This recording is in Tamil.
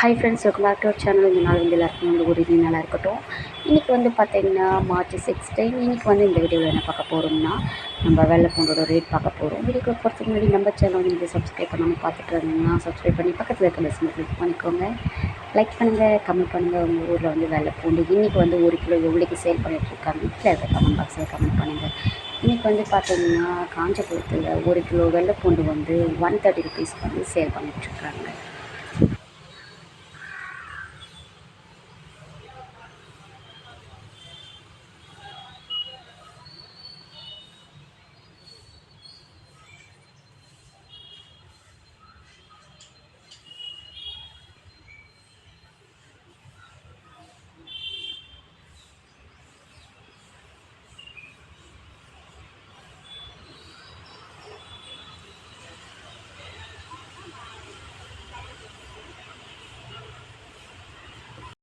Hi friends welcome back to channel இந்த நாள் வந்து எல்லாருக்கும் வந்து ஒரு இது நல்லா இருக்கட்டும். இன்றைக்கி வந்து பார்த்தீங்கன்னா மார்ச் சிக்ஸ்டீன் இன்றைக்கி வந்து இந்த வீடியோவில் என்ன பார்க்க போகிறோம்னா நம்ம வெள்ளை பூண்டோட ரேட் பார்க்க போகிறோம் வீடியோக்கு போகிறதுக்கு முன்னாடி நம்ம சேனல் வந்து நீங்கள் சப்ஸ்கிரைப் பண்ணாமல் பார்த்துட்டு இருந்தீங்கன்னா சப்ஸ்கிரைப் பண்ணி பக்கத்தில் இருக்க பெல் கிளிக் பண்ணிக்கோங்க. லைக் பண்ணுங்கள் கமெண்ட் பண்ணுங்கள் உங்கள் ஊரில் வந்து வெள்ளை பூண்டு இன்றைக்கி வந்து ஒரு கிலோ எவ்வளோக்கு சேல் பண்ணிகிட்ருக்காங்க வீட்டில் இருக்க கமெண்ட் பாக்ஸில் கமெண்ட் பண்ணுங்கள் இன்றைக்கி வந்து பார்த்தீங்கன்னா காஞ்சிபுரத்தில் ஒரு கிலோ வெள்ளை பூண்டு வந்து ஒன் தேர்ட்டி ருபீஸ்க்கு வந்து சேல் பண்ணிகிட்ருக்காங்க